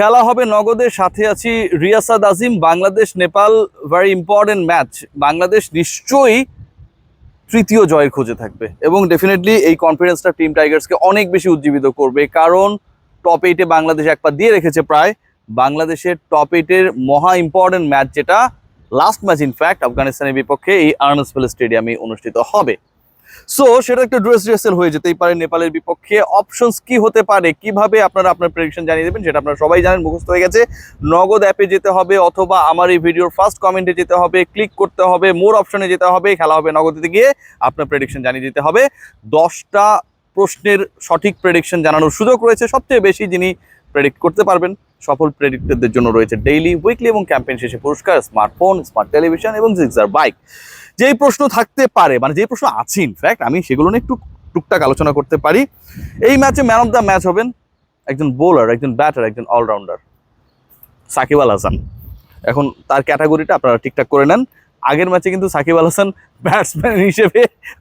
খেলা হবে নগদের সাথে আছি Riasad Azim, Bangladesh, Nepal very important match Bangladesh নিশ্চয়ই তৃতীয় জয়ের খোঁজে থাকবে এবং ডেফিনেটলি এই কনফিডেন্সটা টিম টাইগার্সকে অনেক বেশি উজ্জীবিত করবে। কারণ টপ এইটে বাংলাদেশ একবার দিয়ে রেখেছে প্রায়। বাংলাদেশের টপ এইটের মহা ইম্পর্টেন্ট ম্যাচ যেটা লাস্ট ম্যাচ ইনফ্যাক্ট আফগানিস্তানের বিপক্ষে এই আর্নসফেল স্টেডিয়ামে অনুষ্ঠিত হবে। সো সেটা একটা ড্রেস রিহার্সেল হয়ে যেতেই পারে নেপালের বিপক্ষে। অপশনস কি হতে পারে? কীভাবে আপনারা আপনার প্রেডিকশন জানিয়ে দেবেন, সেটা আপনারা সবাই জানেন, মুখস্থ হয়ে গেছে। নগদ অ্যাপে যেতে হবে অথবা আমার এই ভিডিওর ফার্স্ট কমেন্টে যেতে হবে ক্লিক করতে হবে মোর অপশনে যেতে হবে, খেলা হবে নগদে গিয়ে আপনার প্রেডিকশন জানিয়ে দিতে হবে। দশটা প্রশ্নের সঠিক প্রেডিকশন জানানোর সুযোগ রয়েছে। সবচেয়ে বেশি যিনি প্রেডিক্ট করতে পারবেন, সফল প্রেডিক্টরদের জন্য রয়েছে ডেইলি উইকলি এবং ক্যাম্পেইন শেষে পুরস্কার স্মার্টফোন স্মার্ট টেলিভিশন এবং জিক্সার বাইক যেই প্রশ্ন থাকতে পারে মানে যেই প্রশ্ন আছে ইনফ্যাক্ট আমি সেগুলো নিয়ে একটু টুকটাক আলোচনা করতে পারি। এই ম্যাচে ম্যান অফ দ্য ম্যাচ হবেন একজন বোলার একজন ব্যাটার একজন অলরাউন্ডার সাকিব আল হাসান। এখন তার ক্যাটাগরিটা আপনারা ঠিকঠাক করে নেন। আগের ম্যাচে কিন্তু সাকিব আল হাসান ব্যাটসম্যান হিসেবে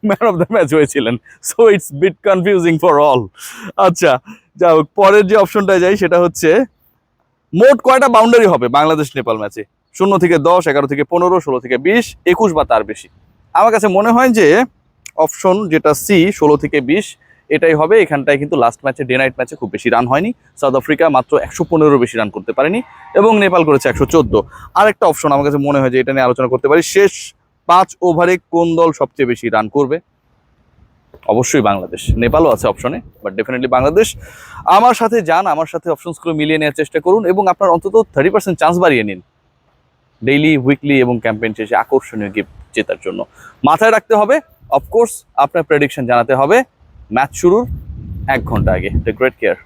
ম্যান অফ দ্য ম্যাচ হয়েছিলেন। So it's bit confusing for all আচ্ছা যা হোক, পরের যে অপশনটায় যাই, সেটা হচ্ছে, মোট কয়টা বাউন্ডারি হবে বাংলাদেশ নেপাল ম্যাচে শূন্য থেকে দশ, এগারো থেকে পনেরো, ষোলো থেকে বিশ, একুশ বা তার বেশি। আমার কাছে মনে হয় যে অপশন যেটা সি, ষোলো থেকে বিশ, এটাই হবে। এখানটায় কিন্তু লাস্ট ম্যাচে ডে নাইট ম্যাচে খুব বেশি রান হয়নি। সাউথ আফ্রিকা মাত্র একশো পনেরো বেশি রান করতে পারেনি এবং নেপাল করেছে একশো চোদ্দ। আরেকটা অপশন আমার কাছে মনে হয় যে এটা নিয়ে আলোচনা করতে পারি, শেষ পাঁচ ওভারে কোন দল সবচেয়ে বেশি রান করবে? অবশ্যই বাংলাদেশ। নেপালও আছে অপশনে বাট ডেফিনেটলি বাংলাদেশ। আমার সাথে যান, আমার সাথে অপশনসগুলো মিলিয়ে নেওয়ার চেষ্টা করুন এবং আপনার অন্তত থার্টি পার্সেন্ট চান্স বাড়িয়ে নিন। ডেইলি উইকলি এবং ক্যাম্পেইন শেষে আকর্ষণীয় গিফট জেতার জন্য। মাথায় রাখতে হবে অফকোর্স আপনার প্রেডিকশন জানাতে হবে। ম্যাচ শুরুর এক ঘণ্টা আগে। The great care